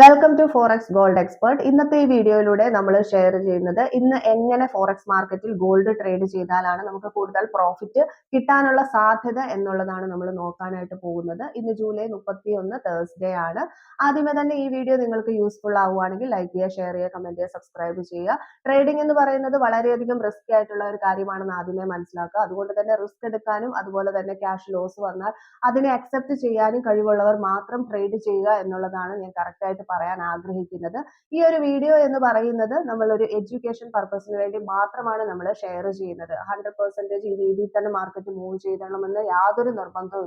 Welcome to forex gold expert ഇന്നത്തെ ഈ വീഡിയോയിലൂടെ നമ്മൾ ഷെയർ ചെയ്യുന്നത് ഇന്ന് എങ്ങനെ ഫോറക്സ് മാർക്കറ്റിൽ ഗോൾഡ് ട്രേഡ് ചെയ്താലാണ് നമുക്ക് കൂടുതൽ പ്രോഫിറ്റ് കിട്ടാനുള്ള സാധ്യത എന്നുള്ളതാണ് നമ്മൾ നോക്കാനായിട്ട് പോകുന്നത്. ഇന്ന് ജൂലൈ മുപ്പത്തി ഒന്ന് തേഴ്സ്ഡേ ആണ്. ആദ്യമേ തന്നെ ഈ വീഡിയോ നിങ്ങൾക്ക് യൂസ്ഫുൾ ആവുകയാണെങ്കിൽ ലൈക്ക് ചെയ്യുക ഷെയർ ചെയ്യുക കമന്റ് ചെയ്യുക സബ്സ്ക്രൈബ് ചെയ്യുക. ട്രേഡിംഗ് എന്ന് പറയുന്നത് വളരെയധികം റിസ്ക് ആയിട്ടുള്ള ഒരു കാര്യമാണെന്ന് ആദ്യമേ മനസ്സിലാക്കുക. അതുകൊണ്ട് തന്നെ റിസ്ക് എടുക്കാനും അതുപോലെ തന്നെ ക്യാഷ് ലോസ് വന്നാൽ അതിനെ അക്സെപ്റ്റ് ചെയ്യാനും കഴിവുള്ളവർ മാത്രം ട്രേഡ് ചെയ്യുക എന്നുള്ളതാണ് ഞാൻ കറക്റ്റ് ആയിട്ട് പറയാൻ ആഗ്രഹിക്കുന്നത്. ഈ ഒരു വീഡിയോ എന്ന് പറയുന്നത് നമ്മൾ ഒരു എഡ്യൂക്കേഷൻ പർപ്പസിന് വേണ്ടി മാത്രമാണ് നമ്മൾ ഷെയർ ചെയ്യുന്നത്. ഹൺഡ്രഡ് പെർസെന്റേജ് ഈ രീതിയിൽ തന്നെ മാർക്കറ്റ് മൂവ് ചെയ്തണമെന്ന് യാതൊരു നിർബന്ധവും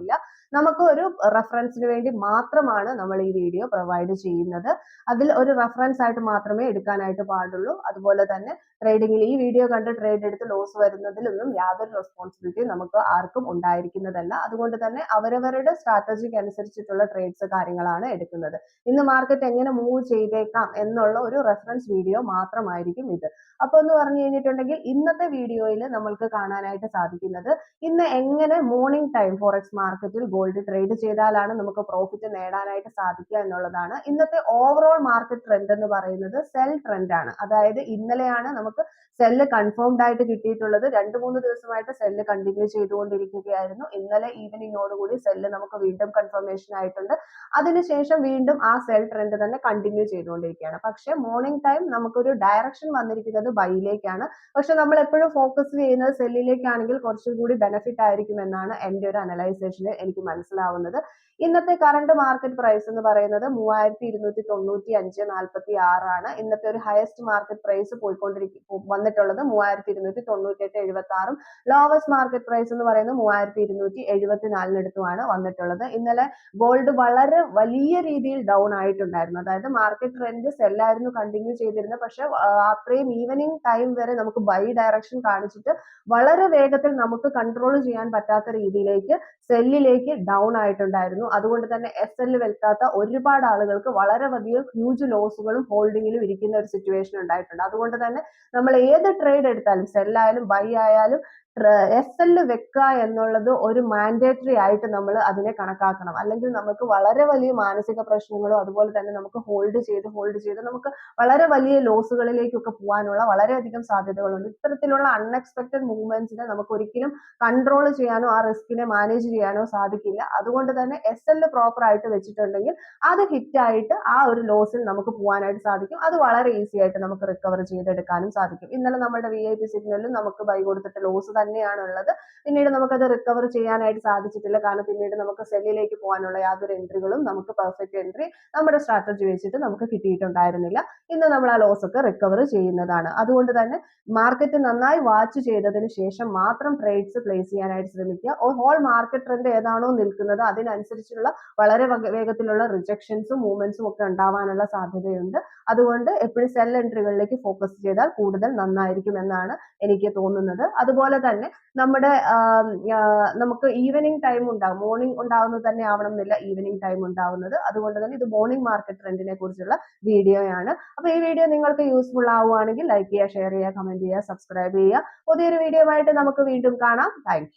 നമുക്ക് ഒരു റെഫറൻസിന് വേണ്ടി മാത്രമാണ് നമ്മൾ ഈ വീഡിയോ പ്രൊവൈഡ് ചെയ്യുന്നത്. അതിൽ ഒരു റെഫറൻസ് ആയിട്ട് മാത്രമേ എടുക്കാനായിട്ട് പാടുള്ളൂ. അതുപോലെ തന്നെ ട്രേഡിംഗിൽ ഈ വീഡിയോ കണ്ട് ട്രേഡ് എടുത്ത് ലോസ് വരുന്നതിലൊന്നും യാതൊരു റെസ്പോൺസിബിലിറ്റി നമുക്ക് ആർക്കും ഉണ്ടായിരിക്കുന്നതല്ല. അതുകൊണ്ട് തന്നെ അവരവരുടെ സ്ട്രാറ്റജിക്ക് അനുസരിച്ചിട്ടുള്ള ട്രേഡ്സ് കാര്യങ്ങളാണ് എടുക്കുന്നത്. ഇന്ന് മാർക്കറ്റ് എങ്ങനെ മൂവ് ചെയ്തേക്കാം എന്നുള്ള ഒരു റെഫറൻസ് വീഡിയോ മാത്രമായിരിക്കും ഇത്. അപ്പോൾ എന്ന് പറഞ്ഞു കഴിഞ്ഞിട്ടുണ്ടെങ്കിൽ ഇന്നത്തെ വീഡിയോയിൽ നമ്മൾക്ക് കാണാനായിട്ട് സാധിക്കുന്നത് ഇന്ന് എങ്ങനെ മോർണിംഗ് ടൈം ഫോറക്സ് മാർക്കറ്റിൽ ഗോൾഡ് ട്രേഡ് ചെയ്താലാണ് നമുക്ക് പ്രോഫിറ്റ് നേടാനായിട്ട് സാധിക്കുക എന്നുള്ളതാണ്. ഇന്നത്തെ ഓവറോൾ മാർക്കറ്റ് ട്രെൻഡ് എന്ന് പറയുന്നത് സെൽ ട്രെൻഡ് ആണ്. അതായത് ഇന്നലെയാണ് നമുക്ക് സെല്ല് കൺഫേംഡ് ആയിട്ട് കിട്ടിയിട്ടുള്ളത്. രണ്ട് മൂന്ന് ദിവസമായിട്ട് സെല്ല് കണ്ടിന്യൂ ചെയ്തുകൊണ്ടിരിക്കുകയായിരുന്നു. ഇന്നലെ ഈവനിങ്ങോടുകൂടി സെല്ല് നമുക്ക് വീണ്ടും കൺഫർമേഷൻ ആയിട്ടുണ്ട്. അതിനുശേഷം വീണ്ടും ആ സെൽ ട്രെൻഡ് തന്നെ കണ്ടിന്യൂ ചെയ്തുകൊണ്ടിരിക്കുകയാണ്. പക്ഷെ മോർണിംഗ് ടൈം നമുക്കൊരു ഡയറക്ഷൻ വന്നിരിക്കുന്നത് ബൈയിലേക്കാണ്. പക്ഷെ നമ്മൾ എപ്പോഴും ഫോക്കസ് ചെയ്യുന്നത് സെല്ലിലേക്കാണെങ്കിൽ കുറച്ചും കൂടി ബെനിഫിറ്റ് ആയിരിക്കും എന്നാണ് എന്റെ ഒരു അനലൈസേഷനിൽ എനിക്ക് മനസ്സിലാവുന്നത്. ഇന്നത്തെ കറണ്ട് മാർക്കറ്റ് പ്രൈസ് എന്ന് പറയുന്നത് മൂവായിരത്തി ഇരുന്നൂറ്റി തൊണ്ണൂറ്റി അഞ്ച് നാൽപ്പത്തി ആറാണ് ഇന്നത്തെ ഒരു ഹയസ്റ്റ് മാർക്കറ്റ് പ്രൈസ് പോയിക്കൊണ്ടിരിക്കും വന്നിട്ടുള്ളത് മൂവായിരത്തി ഇരുന്നൂറ്റി തൊണ്ണൂറ്റി എട്ട് എഴുപത്തി ആറും ലോവസ്റ്റ് മാർക്കറ്റ് പ്രൈസ് എന്ന് പറയുന്നത് മൂവായിരത്തി ഇരുന്നൂറ്റി എഴുപത്തി നാലിനടുത്തുമാണ് വന്നിട്ടുള്ളത്. ഇന്നലെ ഗോൾഡ് വളരെ വലിയ രീതിയിൽ ഡൗൺ ആയിട്ടുണ്ടായിരുന്നു അതായത് മാർക്കറ്റ് ട്രെൻഡ് സെല്ലായിരുന്നു കണ്ടിന്യൂ ചെയ്തിരുന്നത്. പക്ഷെ അത്രയും ഈവനിങ് ടൈം വരെ നമുക്ക് ബൈ ഡയറക്ഷൻ കാണിച്ചിട്ട് വളരെ വേഗത്തിൽ നമുക്ക് കൺട്രോൾ ചെയ്യാൻ പറ്റാത്ത രീതിയിലേക്ക് സെല്ലിലേക്ക് ഡൗൺ ആയിട്ടുണ്ടായിരുന്നു. അതുകൊണ്ട് തന്നെ എസ് എല്ലിൽ വെൽക്കാത്ത ഒരുപാട് ആളുകൾക്ക് വളരെ വലിയ ഹ്യൂജ് ലോസുകളും ഹോൾഡിങ്ങിലും ഇരിക്കുന്ന ഒരു സിറ്റുവേഷൻ ഉണ്ടായിട്ടുണ്ട്. അതുകൊണ്ട് തന്നെ നമ്മൾ ഏത് ട്രേഡ് എടുത്താലും സെല്ലായാലും ബൈ ആയാലും എസ് എൽ വെക്കുക എന്നുള്ളത് ഒരു മാൻഡേറ്ററി ആയിട്ട് നമ്മൾ അതിനെ കണക്കാക്കണം. അല്ലെങ്കിൽ നമുക്ക് വളരെ വലിയ മാനസിക പ്രശ്നങ്ങളും അതുപോലെ തന്നെ നമുക്ക് ഹോൾഡ് ചെയ്ത് ഹോൾഡ് ചെയ്ത് നമുക്ക് വളരെ വലിയ ലോസുകളിലേക്കൊക്കെ പോകാനുള്ള വളരെയധികം സാധ്യതകളുണ്ട്. ഇത്തരത്തിലുള്ള അൺഎക്സ്പെക്ടഡ് മൂവ്മെന്റ്സിനെ നമുക്ക് ഒരിക്കലും കൺട്രോൾ ചെയ്യാനോ ആ റിസ്കിനെ മാനേജ് ചെയ്യാനോ സാധിക്കില്ല. അതുകൊണ്ട് തന്നെ എസ് എൽ പ്രോപ്പർ ആയിട്ട് വെച്ചിട്ടുണ്ടെങ്കിൽ അത് ഹിറ്റ് ആയിട്ട് ആ ഒരു ലോസിൽ നമുക്ക് പോകാനായിട്ട് സാധിക്കും. അത് വളരെ ഈസി ആയിട്ട് നമുക്ക് റിക്കവർ ചെയ്തെടുക്കാനും സാധിക്കും. ഇന്നലെ നമ്മുടെ വി ഐ പി സിഗ്നലിൽ നമുക്ക് ബൈ കൊടുത്തിട്ട് ലോസ് തന്നെയാണ് ഉള്ളത് പിന്നീട് നമുക്കത് റിക്കവർ ചെയ്യാനായിട്ട് സാധിച്ചിട്ടില്ല. കാരണം പിന്നീട് നമുക്ക് സെല്ലിലേക്ക് പോകാനുള്ള യാതൊരു എൻട്രികളും നമുക്ക് പെർഫെക്റ്റ് എൻട്രി നമ്മുടെ സ്ട്രാറ്റജി വെച്ചിട്ട് നമുക്ക് കിട്ടിയിട്ടുണ്ടായിരുന്നില്ല. ഇന്ന് നമ്മൾ ആ ലോസ് ഒക്കെ റിക്കവർ ചെയ്യുന്നതാണ്. അതുകൊണ്ട് തന്നെ മാർക്കറ്റ് നന്നായി വാച്ച് ചെയ്തതിന് ശേഷം മാത്രം ട്രേഡ്സ് പ്ലേസ് ചെയ്യാനായിട്ട് ശ്രമിക്കുക. ഹോൾ മാർക്കറ്റ് ട്രെൻഡ് ഏതാണോ നിൽക്കുന്നത് അതിനനുസരിച്ചുള്ള വളരെ വേഗത്തിലുള്ള റിജക്ഷൻസും മൂവ്മെന്റ്സും ഒക്കെ ഉണ്ടാവാനുള്ള സാധ്യതയുണ്ട്. അതുകൊണ്ട് എപ്പോഴും സെൽ എൻട്രികളിലേക്ക് ഫോക്കസ് ചെയ്താൽ കൂടുതൽ നന്നായിരിക്കും എന്നാണ് എനിക്ക് തോന്നുന്നത്. അതുപോലെ തന്നെ നമ്മുടെ നമുക്ക് ഈവനിങ് ടൈം ഉണ്ടാകും മോർണിംഗ് ഉണ്ടാവുന്നത് തന്നെ ആവണം എന്നില്ല ഈവനിങ് ടൈം ഉണ്ടാവുന്നത്. അതുകൊണ്ട് തന്നെ ഇത് മോർണിംഗ് മാർക്കറ്റ് ട്രെൻഡിനെ കുറിച്ചുള്ള വീഡിയോയാണ് അപ്പോൾ ഈ വീഡിയോ നിങ്ങൾക്ക് യൂസ്ഫുൾ ആവുകയാണെങ്കിൽ ലൈക്ക് ചെയ്യുക ഷെയർ ചെയ്യുക കമന്റ് ചെയ്യുക സബ്സ്ക്രൈബ് ചെയ്യുക. പുതിയൊരു വീഡിയോ ആയിട്ട് നമുക്ക് വീണ്ടും കാണാം. താങ്ക്